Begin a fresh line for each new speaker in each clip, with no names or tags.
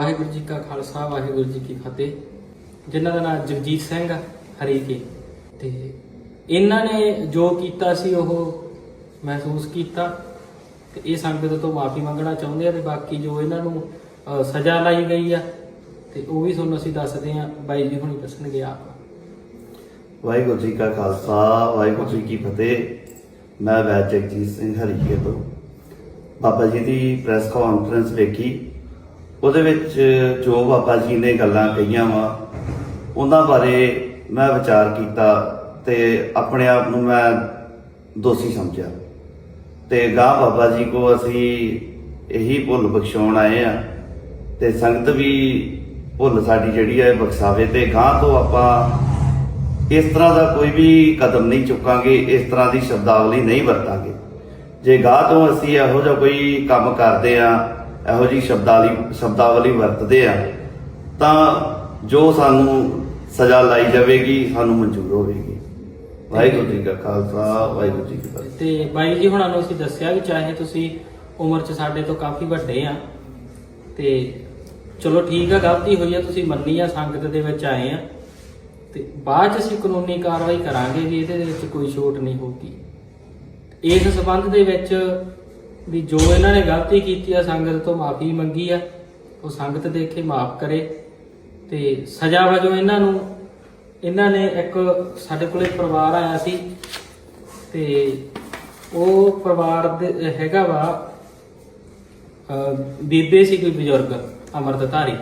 ਵਾਹਿਗੁਰੂ ਜੀ ਕਾ ਖਾਲਸਾ, ਵਾਹਿਗੁਰੂ ਜੀ ਕੀ ਫਤਿਹ। ਜਿਨ੍ਹਾਂ ਦਾ ਨਾਮ ਜਗਜੀਤ ਸਿੰਘ ਹਰੀਕੇ ਤੇ ਇਹਨਾਂ ਨੇ ਜੋ ਕੀਤਾ ਸੀ, ਉਹ ਮਹਿਸੂਸ ਕੀਤਾ। ਤੇ ਇਹ ਸੰਗਤ ਤੋਂ ਮਾਫੀ ਮੰਗਣਾ ਚਾਹੁੰਦੇ ਆ ਤੇ ਬਾਕੀ ਜੋ ਇਹਨਾਂ ਨੂੰ ਸਜ਼ਾ ਲਾਈ ਗਈ ਆ, ਤੇ ਉਹ ਵੀ ਤੁਹਾਨੂੰ ਅਸੀਂ ਦੱਸਦੇ ਆ। ਬਾਈ ਜੀ ਹੁਣੀ ਦੱਸਣਗੇ ਆਪ।
ਵਾਹਿਗੁਰੂ ਜੀ ਕਾ ਖਾਲਸਾ, ਵਾਹਿਗੁਰੂ ਜੀ ਕੀ ਫਤਿਹ। ਮੈਂ ਵੈਦ ਜਗਜੀਤ ਸਿੰਘ ਹਰੀਕੇ ਤੋਂ। ਬਾਬਾ ਜੀ ਦੀ ਪ੍ਰੈਸ ਕਾਨਫਰੰਸ ਵੇਖੀ। ਉਹਦੇ ਵਿੱਚ ਜੋ ਬਾਬਾ ਜੀ ਨੇ ਗੱਲਾਂ ਕਹੀਆਂ ਵਾ, ਉਹਨਾਂ ਬਾਰੇ ਮੈਂ ਵਿਚਾਰ ਕੀਤਾ ਤੇ ਆਪਣੇ ਆਪ ਨੂੰ ਮੈਂ ਦੋਸ਼ੀ ਸਮਝਿਆ। ਤੇ ਗਾਂ ਬਾਬਾ ਜੀ ਕੋ ਅਸੀਂ ਇਹੀ ਭੁੱਲ ਬਖਸ਼ਾਉਣ ਆਏ ਆ ਤੇ ਸੰਗਤ ਵੀ ਭੁੱਲ ਸਾਡੀ ਜਿਹੜੀ ਹੈ ਬਖਸ਼ਾਵੇ ਤੇ ਗਾਂ ਤੋਂ ਆਪਾਂ ਇਸ ਤਰ੍ਹਾਂ ਦਾ ਕੋਈ ਵੀ ਕਦਮ ਨਹੀਂ ਚੁੱਕਾਂਗੇ, ਇਸ ਤਰ੍ਹਾਂ ਦੀ ਸ਼ਬਦਾਵਲੀ ਨਹੀਂ ਵਰਤਾਂਗੇ। ਜੇ ਗਾਹ ਤੋਂ ਅਸੀਂ ਇਹੋ ਜਿਹਾ ਕੋਈ ਕੰਮ ਕਰਦੇ ਆ ਇਹੋ ਜੀ ਸ਼ਬਦਾਵਲੀ ਸ਼ਬਦਾਵਲੀ ਵਰਤਦੇ ਆ, ਤਾਂ ਜੋ ਸਾਨੂੰ ਸਜ਼ਾ ਲਾਈ ਜਾਵੇਗੀ, ਸਾਨੂੰ ਮਨਜ਼ੂਰ ਹੋਵੇਗੀ। ਵਾਹਿਗੁਰੂ ਜੀ ਕਾ ਖਾਲਸਾ, ਵਾਹਿਗੁਰੂ ਜੀ ਕੀ ਫਤਿਹ।
ਤੇ ਬਾਈ ਜੀ ਹੁਣਾਂ ਨੂੰ ਅਸੀਂ ਦੱਸਿਆ ਵੀ ਚਾਹੇ ਤੁਸੀਂ ਉਮਰ 'ਚ ਸਾਡੇ ਤੋਂ ਕਾਫੀ ਵੱਡੇ ਆ, ਤੇ ਚਲੋ ਠੀਕ ਆ, ਗਲਤੀ ਹੋਈ ਆ, ਤੁਸੀਂ ਮੰਨੀ ਆ, ਸੰਗਤ ਦੇ ਵਿੱਚ ਆਏ ਆ, ਤੇ ਬਾਅਦ 'ਚ ਅਸੀਂ ਕਾਨੂੰਨੀ ਕਾਰਵਾਈ ਕਰਾਂਗੇ ਵੀ ਇਹਦੇ ਵਿੱਚ ਕੋਈ ਛੋਟ ਨਹੀਂ ਹੋਊਗੀ। ਇਸ ਸਬੰਧ ਦੇ ਵਿੱਚ ਵੀ ਜੋ ਇਹਨਾਂ ਨੇ ਗਲਤੀ ਕੀਤੀ ਆ, ਸੰਗਤ ਤੋਂ ਮਾਫੀ ਮੰਗੀ ਆ, ਉਹ ਸੰਗਤ ਦੇਖ ਕੇ ਮਾਫ ਕਰੇ। ਤੇ ਸਜ਼ਾ ਵਜੋਂ ਇਹਨਾਂ ਨੂੰ, ਇਹਨਾਂ ਨੇ ਇੱਕ ਸਾਡੇ ਕੋਲੇ ਪਰਿਵਾਰ ਆਇਆ ਸੀ ਤੇ ਉਹ ਪਰਿਵਾਰ ਦੇ ਹੈਗਾ ਵਾ ਬੀਬੇ ਸੀ ਕੋਈ ਬਜ਼ੁਰਗ, ਅਮਰਤਧਾਰੀ।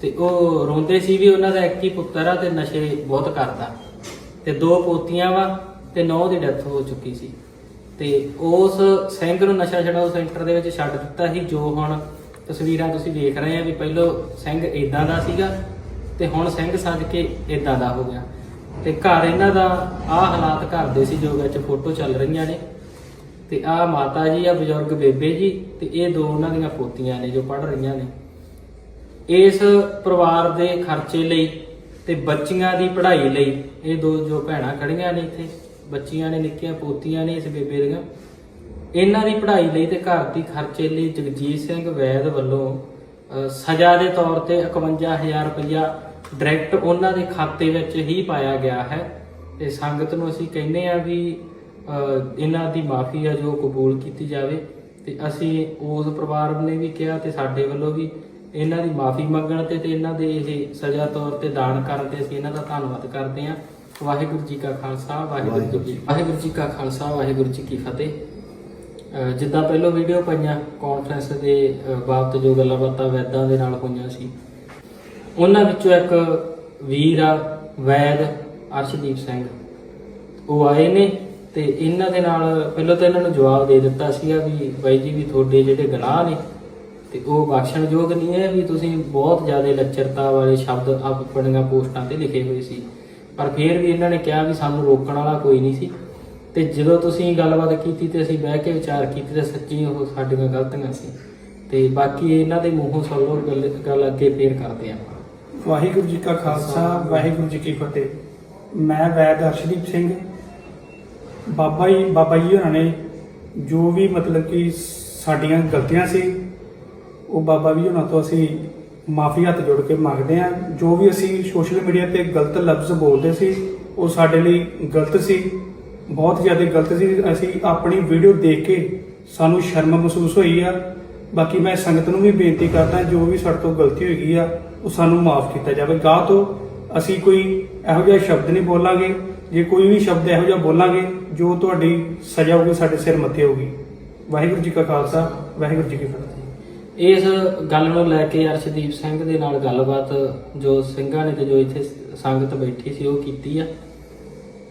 ਤੇ ਉਹ ਰੋਂਦੇ ਸੀ ਵੀ ਉਹਨਾਂ ਦਾ ਇੱਕ ਹੀ ਪੁੱਤਰ ਆ ਤੇ ਨਸ਼ੇ ਬਹੁਤ ਕਰਦਾ। ਤੇ ਦੋ ਪੋਤੀਆਂ ਵਾ ਤੇ ਨੌ ਦੀ ਡੈਥ ਹੋ ਚੁੱਕੀ ਸੀ। ਤੇ ਉਸ ਸਿੰਘ ਨੂੰ ਨਸ਼ਾ ਛਡਾਓ ਸੈਂਟਰ ਦੇ ਵਿੱਚ ਛੱਡ ਦਿੱਤਾ ਸੀ, ਜੋ ਹੁਣ ਤਸਵੀਰਾਂ ਤੁਸੀਂ ਵੇਖ ਰਹੇ ਆ ਵੀ ਪਹਿਲਾਂ ਸਿੰਘ ਇਦਾਂ ਦਾ ਸੀਗਾ ਤੇ ਹੁਣ ਸਿੰਘ ਸੱਜ ਕੇ ਇਦਾਂ ਦਾ ਹੋ ਗਿਆ। ਤੇ ਘਰ ਇਹਨਾਂ ਦਾ ਆਹ ਹਾਲਾਤ ਘਰ ਦੇ ਸੀ ਜੋ ਵਿੱਚ ਫੋਟੋ ਚੱਲ ਰਹੀਆਂ ਨੇ। ਤੇ ਆਹ ਮਾਤਾ ਜੀ ਆ ਬਜ਼ੁਰਗ ਬੇਬੇ ਜੀ ਤੇ ਇਹ ਦੋ ਉਹਨਾਂ ਦੀਆਂ ਪੋਤੀਆਂ ਨੇ ਜੋ ਪੜ ਰਹੀਆਂ ਨੇ। ਇਸ ਪਰਿਵਾਰ ਦੇ ਖਰਚੇ ਲਈ ਤੇ ਬੱਚੀਆਂ ਦੀ ਪੜ੍ਹਾਈ ਲਈ ਇਹ ਦੋ ਜੋ ਭੈਣਾਂ ਖੜੀਆਂ ਨੇ ਇੱਥੇ। ਬੱਚੀਆਂ ਨੇ ਨਿੱਕੀਆਂ ਪੋਤੀਆਂ ਨੇ ਇਸ ਬੇਬੇ ਦੀਆਂ। ਇਹਨਾਂ ਦੀ ਪੜ੍ਹਾਈ ਲਈ ਤੇ ਘਰ ਦੀ ਖਰਚੇ ਲਈ ਜਗਜੀਤ ਸਿੰਘ ਵੈਦ ਵੱਲੋਂ ਸਜ਼ਾ ਦੇ ਤੌਰ ਤੇ 51000 ਰੁਪਇਆ ਡਾਇਰੈਕਟ ਉਹਨਾਂ ਦੇ ਖਾਤੇ ਵਿੱਚ ਹੀ ਪਾਇਆ ਗਿਆ ਹੈ। ਤੇ ਸੰਗਤ ਨੂੰ ਅਸੀਂ ਕਹਿੰਦੇ ਆ ਵੀ ਅ, ਇਹਨਾਂ ਦੀ ਮਾਫੀ ਆ ਜੋ ਕਬੂਲ ਕੀਤੀ ਜਾਵੇ। ਤੇ ਅਸੀਂ ਉਸ ਪਰਿਵਾਰ ਨੇ ਵੀ ਕਿਹਾ ਤੇ ਸਾਡੇ ਵੱਲੋਂ ਵੀ ਇਹਨਾਂ ਦੀ ਮਾਫੀ ਮੰਗਣ ਤੇ ਤੇ ਇਹਨਾਂ ਦੇ ਇਹ ਸਜ਼ਾ ਤੌਰ ਤੇ ਦਾਨ ਕਰਨ ਤੇ ਅਸੀਂ ਇਹਨਾਂ ਦਾ ਧੰਨਵਾਦ ਕਰਦੇ ਹਾਂ। ਵਾਹਿਗੁਰੂ ਜੀ ਕਾ ਖਾਲਸਾ, ਵਾਹਿਗੁਰੂ ਜੀ ਵਾਹਿਗੁਰੂ ਜੀ ਕਾ ਖਾਲਸਾ, ਵਾਹਿਗੁਰੂ ਜੀ ਕੀ ਫਤਿਹ। ਜਿੱਦਾਂ ਪਹਿਲਾਂ ਵੀਡੀਓ ਪਾਈਆਂ ਕਾਨਫਰੰਸ ਦੇ ਬਾਬਤ ਜੋ ਗੱਲਾਂ ਬਾਤਾਂ ਵੈਦਾਂ ਦੇ ਨਾਲ ਹੋਈਆਂ ਸੀ। ਉਹਨਾਂ ਵਿੱਚੋਂ ਇੱਕ ਵੀਰ ਆ, ਵੈਦ ਅਰਸ਼ਦੀਪ ਸਿੰਘ। ਉਹ ਆਏ ਨੇ ਤੇ ਇਹਨਾਂ ਦੇ ਨਾਲ ਪਹਿਲਾਂ ਤਾਂ ਇਹਨਾਂ ਨੂੰ ਜਵਾਬ ਦੇ ਦਿੱਤਾ ਸੀਗਾ ਵੀ ਬਾਈ ਜੀ ਵੀ ਤੁਹਾਡੇ ਜਿਹੜੇ ਗੁਨਾਹ ਨੇ ਤੇ ਉਹ ਬਖਸ਼ਣਯੋਗ ਨਹੀਂ ਹੈ ਵੀ ਤੁਸੀਂ ਬਹੁਤ ਜ਼ਿਆਦਾ ਲੱਚਰਤਾ ਵਾਲੇ ਸ਼ਬਦ ਆਪਣੀਆਂ ਪੋਸਟਾਂ ਤੇ ਲਿਖੇ ਹੋਏ ਸੀ। ਪਰ ਫਿਰ ਵੀ ਇਹਨਾਂ ਨੇ ਕਿਹਾ ਵੀ ਸਾਨੂੰ ਰੋਕਣ ਵਾਲਾ ਕੋਈ ਨਹੀਂ ਸੀ। ਤੇ ਜਦੋਂ ਤੁਸੀਂ ਗੱਲਬਾਤ ਕੀਤੀ ਤੇ ਅਸੀਂ ਬਹਿ ਕੇ ਵਿਚਾਰ ਕੀਤੀ ਤੇ ਸੱਚੀ ਉਹ ਸਾਡੀਆਂ ਗਲਤੀਆਂ ਸੀ। ਤੇ ਬਾਕੀ ਇਹਨਾਂ ਦੇ ਮੂੰਹੋਂ ਸੁਣ ਲਓ ਗੱਲ ਗੱਲ ਅੱਗੇ ਫੇਰ ਕਰਦੇ ਆਪਾਂ
ਵਾਹਿਗੁਰੂ ਜੀ ਕਾ ਖਾਲਸਾ, ਵਾਹਿਗੁਰੂ ਜੀ ਕੀ ਫਤਿਹ। ਮੈਂ ਵੈਦ ਅਰਸ਼ਦੀਪ ਸਿੰਘ। ਬਾਬਾ ਜੀ ਬਾਬਾ ਜੀ ਹੋਰਾਂ ਨੇ ਜੋ ਵੀ ਮਤਲਬ ਕਿ ਸਾਡੀਆਂ ਗਲਤੀਆਂ ਸੀ, ਉਹ ਬਾਬਾ ਜੀ ਹੋਰਾਂ ਤੋਂ ਅਸੀਂ ਮਾਫੀ ਹੱਥ ਜੋੜ ਕੇ ਮੰਗਦੇ ਹਾਂ। ਜੋ ਵੀ ਅਸੀਂ ਸੋਸ਼ਲ ਮੀਡੀਆ ਤੇ ਗਲਤ ਲਫ਼ਜ਼ ਬੋਲਦੇ ਸੀ, ਉਹ ਸਾਡੇ ਲਈ ਗਲਤ ਸੀ। ਬਹੁਤ ਜ਼ਿਆਦਾ ਗਲਤ ਸੀ। ਅਸੀਂ ਆਪਣੀ ਵੀਡੀਓ ਦੇਖ ਕੇ ਸਾਨੂੰ ਸ਼ਰਮ ਮਹਿਸੂਸ ਹੋਈ ਆ। ਬਾਕੀ ਮੈਂ ਸੰਗਤ ਨੂੰ ਵੀ ਬੇਨਤੀ ਕਰਦਾ, ਜੋ ਵੀ ਸਾਡੇ ਤੋਂ ਗਲਤੀ ਹੋਈ ਗਈ ਆ, ਉਹ ਸਾਨੂੰ ਮਾਫ ਕੀਤਾ ਜਾਵੇ। ਗਾਹ ਤੋਂ ਅਸੀਂ ਕੋਈ ਇਹੋ ਜਿਹਾ ਸ਼ਬਦ ਨਹੀਂ ਬੋਲਾਂਗੇ। ਜੇ ਕੋਈ ਵੀ ਸ਼ਬਦ ਇਹੋ ਜਿਹਾ ਬੋਲਾਂਗੇ, ਜੋ ਤੁਹਾਡੀ ਸਜ਼ਾ ਹੋਊਗੀ, ਸਾਡੇ ਸਿਰ ਮੱਥੇ ਹੋਊਗੀ। ਵਾਹਿਗੁਰੂ ਜੀ ਕਾ ਖਾਲਸਾ, ਵਾਹਿਗੁਰੂ ਜੀ ਕੀ ਫਤਿਹ।
ਇਸ ਗੱਲ ਨੂੰ ਲੈ ਕੇ ਅਰਸ਼ਦੀਪ ਸਿੰਘ ਦੇ ਨਾਲ ਗੱਲਬਾਤ, ਜੋ ਸਿੰਘਾਂ ਨੇ ਤੇ ਜੋ ਇੱਥੇ ਸੰਗਤ ਬੈਠੀ ਸੀ, ਉਹ ਕੀਤੀ ਆ।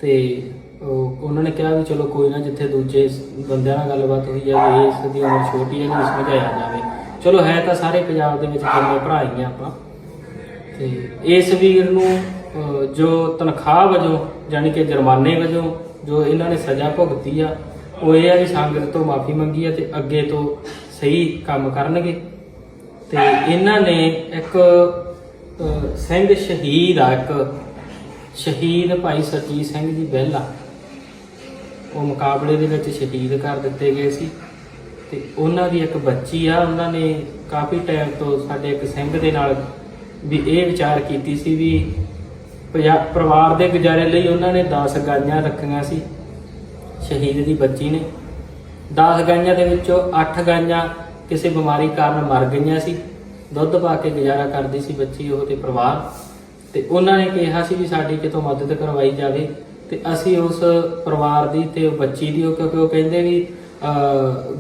ਤੇ ਉਹਨਾਂ ਨੇ ਕਿਹਾ ਵੀ ਚਲੋ ਕੋਈ ਨਾ, ਜਿੱਥੇ ਦੂਜੇ ਬੰਦਿਆਂ ਨਾਲ ਗੱਲਬਾਤ ਹੋਈ ਆ, ਵੀ ਇਸ ਦੀ ਉਮਰ ਛੋਟੀ ਹੈ ਇਹਨੂੰ ਸਮਝਾਇਆ ਜਾਵੇ। ਚਲੋ ਹੈ ਤਾਂ ਸਾਰੇ ਪੰਜਾਬ ਦੇ ਵਿੱਚ ਜਿੰਨੇ ਭਰਾ ਹੀ ਆ ਆਪਾਂ। ਤੇ ਇਸ ਵੀਰ ਨੂੰ ਜੋ ਤਨਖਾਹ ਵਜੋਂ ਯਾਨੀ ਕਿ ਜੁਰਮਾਨੇ ਵਜੋਂ, ਜੋ ਇਹਨਾਂ ਨੇ ਸਜ਼ਾ ਭੁਗਤੀ ਆ, ਉਹ ਇਹ ਆ ਵੀ ਸੰਗਤ ਤੋਂ ਮਾਫੀ ਮੰਗੀ ਆ ਤੇ ਅੱਗੇ ਤੋਂ ਸਹੀ ਕੰਮ ਕਰਨਗੇ। ਤੇ ਇਹਨਾਂ ਨੇ ਇੱਕ ਸਿੰਘ ਸ਼ਹੀਦ ਆ, ਇੱਕ ਸ਼ਹੀਦ ਭਾਈ ਸਰਜੀਤ ਸਿੰਘ ਜੀ ਬਹਿਲਾ। ਉਹ ਮੁਕਾਬਲੇ ਦੇ ਵਿੱਚ ਸ਼ਹੀਦ ਕਰ ਦਿੱਤੇ ਗਏ ਸੀ। ਤੇ ਉਹਨਾਂ ਦੀ ਇੱਕ ਬੱਚੀ ਆ, ਉਹਨਾਂ ਨੇ ਕਾਫੀ ਟਾਈਮ ਤੋਂ ਸਾਡੇ ਇੱਕ ਸਿੰਘ ਦੇ ਨਾਲ ਵੀ ਇਹ ਵਿਚਾਰ ਕੀਤੀ ਸੀ ਵੀ ਪੰਜਾ- ਪਰਿਵਾਰ ਦੇ ਗੁਜ਼ਾਰੇ ਲਈ ਉਹਨਾਂ ਨੇ 10 ਗਾਈਆਂ ਰੱਖੀਆਂ ਸੀ। ਸ਼ਹੀਦ ਦੀ ਬੱਚੀ ਨੇ। 10 ਗਾਈਆਂ ਦੇ ਵਿੱਚੋਂ 8 ਗਾਈਆਂ ਕਿਸੇ ਬਿਮਾਰੀ ਕਾਰਨ ਮਰ ਗਈਆਂ ਸੀ। ਦੁੱਧ ਪਾ ਕੇ ਗੁਜ਼ਾਰਾ ਕਰਦੀ ਸੀ ਬੱਚੀ ਉਹ ਤੇ ਪਰਿਵਾਰ। ਤੇ ਉਹਨਾਂ ਨੇ ਕਿਹਾ ਸੀ ਵੀ ਸਾਡੀ ਕਿਤੋਂ ਮਦਦ ਕਰਵਾਈ ਜਾਵੇ ਤੇ ਅਸੀਂ ਉਸ ਪਰਿਵਾਰ ਦੀ ਤੇ ਉਹ ਬੱਚੀ ਦੀ ਉਹ ਕਿਉਂਕਿ ਉਹ ਕਹਿੰਦੇ ਵੀ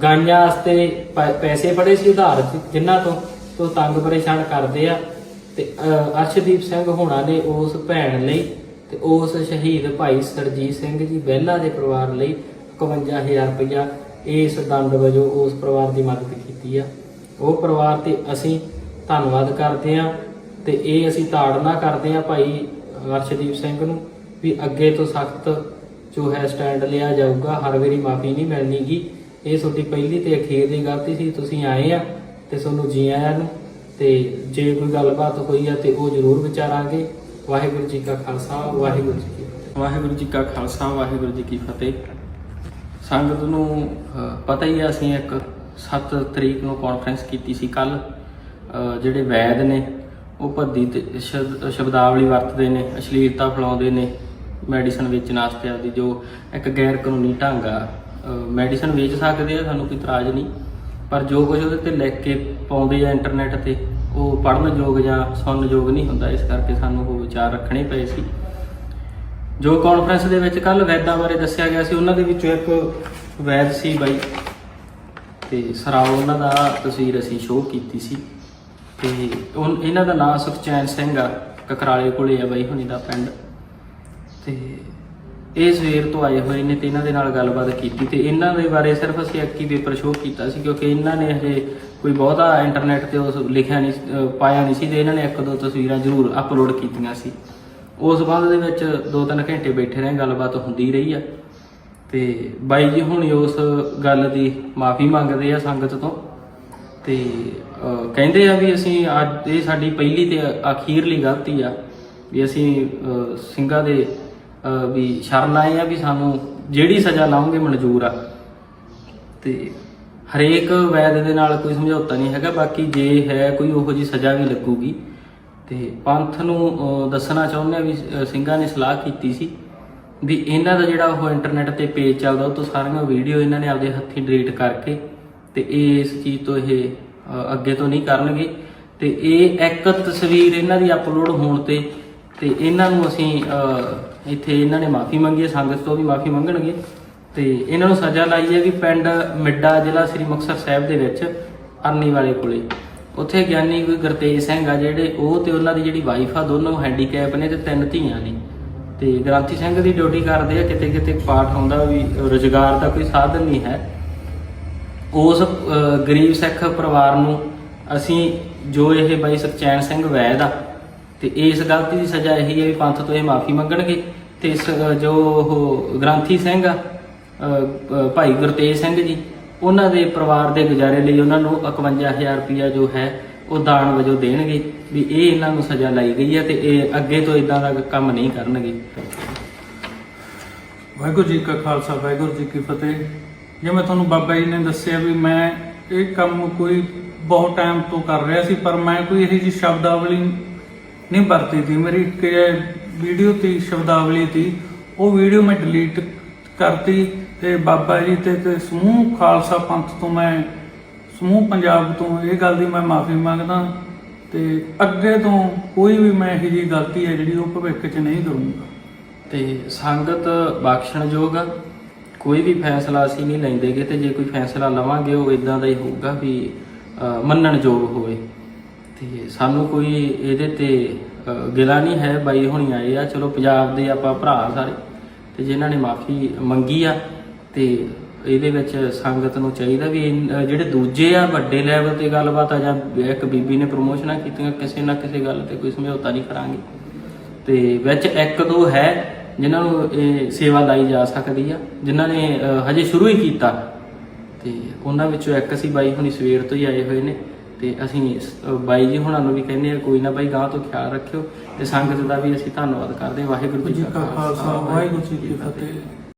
ਗਾਈਆਂ ਵਾਸਤੇ ਪੈਸੇ ਫੜੇ ਸੀ ਉਧਾਰ ਜਿਨ੍ਹਾਂ ਤੋਂ ਤੋਂ ਤੰਗ ਪਰੇਸ਼ਾਨ ਕਰਦੇ ਆ। ਤੇ ਅਹ, ਅਰਸ਼ਦੀਪ ਸਿੰਘ ਹੋਣਾ ਨੇ ਉਸ ਭੈਣ ਲਈ ਤੇ ਉਸ ਸ਼ਹੀਦ ਭਾਈ ਸਰਜੀਤ ਸਿੰਘ ਜੀ ਬਹਿਲਾ ਦੇ ਪਰਿਵਾਰ ਲਈ 51000 ਰੁਪਇਆ ਇਸ ਦੰਡ ਵਜੋਂ ਉਸ ਪਰਿਵਾਰ ਦੀ ਮਦਦ ਕੀਤੀ ਆ। ਉਹ ਪਰਿਵਾਰ ਤੇ ਅਸੀਂ ਧੰਨਵਾਦ ਕਰਦੇ ਆ ਤੇ ਇਹ ਅਸੀਂ ਤਾੜਨਾ ਕਰਦੇ ਆ ਭਾਈ ਅਰਸ਼ਦੀਪ ਸਿੰਘ ਨੂੰ ਵੀ ਅੱਗੇ ਤੋਂ ਸਖਤ ਜੋ ਹੈ ਸਟੈਂਡ ਲਿਆ ਜਾਊਗਾ। ਹਰ ਵਾਰੀ ਮਾਫੀ ਨਹੀਂ ਮਿਲਣੀਗੀ। ਇਹ ਤੁਹਾਡੀ ਪਹਿਲੀ ਤੇ ਅਖੀਰ ਦੀ ਗਲਤੀ ਸੀ। ਤੁਸੀਂ ਆਏ ਆ ਤੇ ਤੁਹਾਨੂੰ ਜੀ ਆਇਆਂ ਨੂੰ ਤੇ ਜੇ ਕੋਈ ਗੱਲਬਾਤ ਹੋਈ ਆ ਤੇ ਉਹ ਜ਼ਰੂਰ ਵਿਚਾਰਾਂਗੇ। ਵਾਹਿਗੁਰੂ ਜੀ ਕਾ ਖਾਲਸਾ, ਵਾਹਿਗੁਰੂ ਜੀ ਕੀ ਵਾਹਿਗੁਰੂ ਜੀ ਕਾ ਖਾਲਸਾ, ਵਾਹਿਗੁਰੂ ਜੀ ਕੀ ਫਤਿਹ। ਸੰਗਤ ਨੂੰ ਪਤਾ ਹੀ ਆ, ਅਸੀਂ ਇੱਕ 7 ਤਰੀਕ ਨੂੰ ਕਾਨਫਰੰਸ ਕੀਤੀ ਸੀ ਕੱਲ ਜਿਹੜੇ ਵੈਦ ਨੇ, ਉਹ ਭੱਦੀ ਤੇ ਸ਼ਬਦ- ਸ਼ਬਦਾਵਲੀ ਵਰਤਦੇ ਨੇ, ਅਸ਼ਲੀਲਤਾ ਫੈਲਾਉਂਦੇ ਨੇ ਮੈਡੀਸਨ ਵੇਚਣ ਵਾਸਤੇ ਆਪਦੀ, ਜੋ ਇੱਕ ਗੈਰ ਕਾਨੂੰਨੀ ਢੰਗ ਆ। ਮੈਡੀਸਨ ਵੇਚ ਸਕਦੇ ਆ, ਸਾਨੂੰ ਕੋਈ ਇਤਰਾਜ਼ ਨਹੀਂ। ਪਰ ਜੋ ਕੁਝ ਉਹਦੇ ਤੇ ਲਿਖ ਕੇ ਪਾਉਂਦੇ ਆ ਇੰਟਰਨੈਟ ਤੇ, ਉਹ ਪੜ੍ਹਨ ਯੋਗ ਜਾਂ ਸੁਣਨ ਯੋਗ ਨਹੀਂ ਹੁੰਦਾ, ਇਸ ਕਰਕੇ ਸਾਨੂੰ ਉਹ ਵਿਚਾਰ ਰੱਖਣੇ ਪਏ ਸੀ। ਜੋ ਕਾਨਫਰੰਸ ਦੇ ਵਿੱਚ ਕੱਲ ਵੈਦਾਂ ਬਾਰੇ ਦੱਸਿਆ ਗਿਆ ਸੀ, ਉਹਨਾਂ ਦੇ ਵਿੱਚੋਂ ਇੱਕ ਵੈਦ ਸੀ ਬਾਈ। ਤੇ ਸਰਾਓ ਉਹਨਾਂ ਦਾ ਤਸਵੀਰ ਅਸੀਂ ਸ਼ੋਅ ਕੀਤੀ ਸੀ। ਤੇ ਉਹ, ਇਹਨਾਂ ਦਾ ਨਾਮ ਸੁਖਚੈਨ ਸਿੰਘ ਆ, ਕਕਰਾਲੇ ਕੋਲੇ ਆ ਬਾਈ ਹੁਣੀ ਦਾ ਪਿੰਡ। ਤੇ ਇਹ ਸਵੇਰ ਤੋਂ ਆਏ ਹੋਏ ਨੇ ਤੇ ਇਹਨਾਂ ਦੇ ਨਾਲ ਗੱਲਬਾਤ ਕੀਤੀ ਤੇ ਇਹਨਾਂ ਦੇ ਬਾਰੇ ਸਿਰਫ ਅਸੀਂ ਇੱਕ ਹੀ ਪੇਪਰ ਸ਼ੋਅ ਕੀਤਾ ਸੀ ਕਿਉਂਕਿ ਇਹਨਾਂ ਨੇ ਹਜੇ ਕੋਈ ਬਹੁਤਾ ਇੰਟਰਨੈਟ ਤੇ ਉਸ ਲਿਖਿਆ ਨਹੀਂ ਪਾਇਆ ਨਹੀਂ ਸੀ ਤੇ ਇਹਨਾਂ ਨੇ ਇੱਕ ਦੋ ਤਸਵੀਰਾਂ ਜ਼ਰੂਰ ਅਪਲੋਡ ਕੀਤੀਆਂ ਸੀ। ਉਸ ਸੰਬੰਧ ਦੇ ਵਿੱਚ 2-3 ਘੰਟੇ ਬੈਠੇ ਰਹੇ ਗੱਲਬਾਤ ਹੁੰਦੀ ਰਹੀ ਆ। ਤੇ ਬਾਈ ਜੀ ਹੁਣ ਉਸ ਗੱਲ ਦੀ ਮਾਫੀ ਮੰਗਦੇ ਆ ਸੰਗਤ ਤੋਂ। ਤੇ ਕਹਿੰਦੇ ਆ ਵੀ ਅਸੀਂ ਅੱਜ ਇਹ ਸਾਡੀ ਪਹਿਲੀ ਤੇ ਅਖੀਰਲੀ ਗਲਤੀ ਆ ਵੀ ਅਸੀਂ ਸਿੰਘਾਂ ਦੇ ਵੀ ਸ਼ਰਨ ਆਏ ਆ ਵੀ ਸਾਨੂੰ ਜਿਹੜੀ ਸਜ਼ਾ ਲਾਉਂਗੇ ਮਨਜ਼ੂਰ ਆ। ਤੇ ਹਰੇਕ ਵੈਦ ਦੇ ਨਾਲ ਕੋਈ ਸਮਝੌਤਾ ਨਹੀਂ ਹੈਗਾ, ਬਾਕੀ ਜੇ ਹੈ ਕੋਈ ਉਹੋ ਜੀ ਸਜ਼ਾ ਵੀ ਲੱਗੂਗੀ। ਤੇ ਪੰਥ ਨੂੰ ਦੱਸਣਾ ਚਾਹੁੰਦੇ ਆ ਵੀ ਸਿੰਘਾਂ ਨੇ ਸਲਾਹ ਕੀਤੀ ਸੀ ਵੀ ਇਹਨਾਂ ਦਾ ਜਿਹੜਾ ਉਹ ਇੰਟਰਨੈਟ ਤੇ ਪੇਜ ਚੱਲਦਾ, ਉਹ ਤੋਂ ਸਾਰੀਆਂ ਵੀਡੀਓ ਇਹਨਾਂ ਨੇ ਆਪਦੇ ਹੱਥੀਂ ਡਿਲੀਟ ਕਰਕੇ ਤੇ ਇਹ ਇਸ ਚੀਜ਼ ਤੋਂ ਇਹ ਅੱਗੇ ਤੋਂ ਨਹੀਂ ਕਰਨਗੇ। ਤੇ ਇਹ ਇੱਕ ਤਸਵੀਰ ਇਹਨਾਂ ਦੀ ਅਪਲੋਡ ਹੋਣ ਤੇ ਤੇ ਇਹਨਾਂ ਨੂੰ ਅਸੀਂ ਇੱਥੇ ਇਹਨਾਂ ਨੇ ਮਾਫੀ ਮੰਗੀ ਹੈ, ਸੰਗਤ ਤੋਂ ਵੀ ਮਾਫੀ ਮੰਗਣਗੇ। ਤੇ ਇਹਨਾਂ ਨੂੰ ਸਜ਼ਾ ਲਾਈ ਹੈ ਵੀ ਪਿੰਡ ਮਿੱਡਾ ਜ਼ਿਲ੍ਹਾ ਸ੍ਰੀ ਮੁਕਤਸਰ ਸਾਹਿਬ ਦੇ ਵਿੱਚ ਅਰਨੀ ਵਾਲੇ ਕੋਲੇ। ਉੱਥੇ ਗਿਆਨੀ ਕੋਈ ਗੁਰਤੇਜ ਸਿੰਘ ਆ ਜਿਹੜੇ, ਉਹ ਤੇ ਉਹਨਾਂ ਦੀ ਜਿਹੜੀ ਵਾਈਫ ਆ, ਦੋਨੋਂ ਹੈਂਡੀਕੈਪ ਨੇ ਤੇ ਤਿੰਨ ਧੀਆਂ ਨੇ। ਤੇ ਗ੍ਰਾਂਥੀ ਸਿੰਘ ਦੀ ਡਿਊਟੀ ਕਰਦੇ ਆ, ਕਿਤੇ ਕਿਤੇ ਪਾਠ ਹੁੰਦਾ ਵੀ ਰੋਜ਼ਗਾਰ ਦਾ ਕੋਈ ਸਾਧਨ ਨਹੀਂ ਹੈ। ਉਸ ਗਰੀਬ ਸਿੱਖ ਪਰਿਵਾਰ ਨੂੰ ਅਸੀਂ ਜੋ ਇਹ ਬਾਈ ਸੁਖਚੈਨ ਸਿੰਘ ਵੈਦ ਆ, ਤੇ ਇਸ ਗਲਤੀ ਦੀ ਸਜ਼ਾ ਇਹੀ ਹੈ ਵੀ ਪੰਥ ਤੋਂ ਇਹ ਮਾਫੀ ਮੰਗਣਗੇ। ਤੇ ਇਸ ਜੋ ਉਹ ਗ੍ਰਾਂਥੀ ਸਿੰਘ ਆ ਭਾਈ ਗੁਰਤੇਜ ਸਿੰਘ ਜੀ ਉਹਨਾਂ ਦੇ ਪਰਿਵਾਰ ਦੇ ਗੁਜ਼ਾਰੇ ਲਈ ਉਹਨਾਂ ਨੂੰ 51000 ਰੁਪਇਆ ਜੋ ਹੈ, ਉਹ ਦਾਨ ਵਜੋਂ ਦੇਣਗੇ ਵੀ ਇਹ ਇਹਨਾਂ ਨੂੰ ਸਜ਼ਾ ਲਾਈ ਗਈ ਹੈ ਤੇ ਇਹ ਅੱਗੇ ਤੋਂ ਇਦਾਂ ਦਾ ਕੰਮ ਨਹੀਂ ਕਰਨਗੇ।
ਵਾਹਿਗੁਰੂ ਜੀ ਕਾ ਖਾਲਸਾ, ਵਾਹਿਗੁਰੂ ਜੀ ਕੀ ਫਤਿਹ। ਜਿਵੇਂ ਤੁਹਾਨੂੰ ਬਾਬਾ ਜੀ ਨੇ ਦੱਸਿਆ ਵੀ ਮੈਂ ਇਹ ਕੰਮ ਕੋਈ ਬਹੁਤ ਟਾਈਮ ਤੋਂ ਕਰ ਰਿਹਾ ਸੀ, ਪਰ ਮੈਂ ਕੋਈ ਇਹੋ ਜਿਹੀ ਸ਼ਬਦਾਵਲੀ ਨਹੀਂ ਵਰਤੀ ਸੀ। ਮੇਰੀ ਇੱਕ ਵੀਡੀਓ ਤੇ ਸ਼ਬਦਾਵਲੀ ਸੀ। ਉਹ ਵੀਡੀਓ ਮੈਂ ਡਿਲੀਟ ਕਰਤੀ ਤੇ ਬਾਬਾ ਜੀ ਤੇ ਤੇ ਸਮੂਹ ਖਾਲਸਾ ਪੰਥ ਤੋਂ ਮੈਂ, ਸਮੂਹ ਪੰਜਾਬ ਤੋਂ ਇਹ ਗੱਲ ਦੀ ਮੈਂ ਮਾਫੀ ਮੰਗਦਾ ਤੇ ਅੱਗੇ ਤੋਂ ਕੋਈ ਵੀ ਮੈਂ ਇਹੋ ਜਿਹੀ ਗਲਤੀ ਹੈ ਜਿਹੜੀ ਉਹ ਭਵਿੱਖ 'ਚ ਨਹੀਂ ਕਰੂੰਗਾ।
ਤੇ ਸੰਗਤ ਬਖਸ਼ਣਯੋਗ ਆ, ਕੋਈ ਵੀ ਫੈਸਲਾ ਅਸੀਂ ਨਹੀਂ ਲੈਂਦੇਗੇ ਤੇ ਜੇ ਕੋਈ ਫੈਸਲਾ ਲਵਾਂਗੇ ਉਹ ਇਦਾਂ ਦਾ ਹੀ ਹੋਊਗਾ ਵੀ ਮੰਨਣਯੋਗ ਹੋਵੇ। ਤੇ ਸਾਨੂੰ ਕੋਈ ਇਹਦੇ ਤੇ ਗਿਲਾ ਨਹੀਂ ਹੈ ਬਾਈ ਹੁਣੀ ਆਏ ਆ, ਚਲੋ ਪੰਜਾਬ ਦੇ ਆਪਾਂ ਭਰਾ ਸਾਰੇ, ਤੇ ਜਿਨ੍ਹਾਂ ਨੇ ਮਾਫੀ ਮੰਗੀ ਆ ਤੇ ਇਹਦੇ ਵਿੱਚ ਸੰਗਤ ਨੂੰ ਚਾਹੀਦਾ ਵੀ ਜਿਹੜੇ ਦੂਜੇ ਆ ਵੱਡੇ ਲੈਵਲ ਤੇ ਗੱਲਬਾਤ ਆ ਜਾਂ ਇੱਕ ਬੀਬੀ ਨੇ ਪ੍ਰਮੋਸ਼ਨਾਂ ਕੀਤੀਆਂ ਕਿਸੇ ਨਾ ਕਿਸੇ ਗੱਲ ਤੇ ਕੋਈ ਸਮਝੌਤਾ ਨਹੀਂ ਕਰਾਂਗੇ। ਤੇ ਵਿੱਚ ਇੱਕ ਦੋ ਹੈ ਜਿਨ੍ਹਾਂ ਨੂੰ ਇਹ ਸੇਵਾ ਲਾਈ ਜਾ ਸਕਦੀ ਆ ਜਿਨ੍ਹਾਂ ਨੇ ਹਜੇ ਸ਼ੁਰੂ ਹੀ ਕੀਤਾ। ਤੇ ਉਹਨਾਂ ਵਿੱਚੋਂ ਇੱਕ ਅਸੀਂ ਬਾਈ ਹੁਣੀ ਸਵੇਰ ਤੋਂ ਹੀ ਆਏ ਹੋਏ ਨੇ ਤੇ ਅਸੀਂ ਬਾਈ ਜੀ ਹੁਣਾਂ ਨੂੰ ਵੀ ਕਹਿੰਦੇ ਆ ਕੋਈ ਨਾ ਬਾਈ ਗਾਂ ਤੋਂ ਖਿਆਲ ਰੱਖਿਓ ਤੇ ਸੰਗਤ ਦਾ ਵੀ ਅਸੀਂ ਧੰਨਵਾਦ ਕਰਦੇ। ਵਾਹਿਗੁਰੂ
ਜੀ ਕਾ ਖਾਲਸਾ ਵਾਹਿਗੁਰੂ ਜੀ ਕੀ ਫਤਿਹ।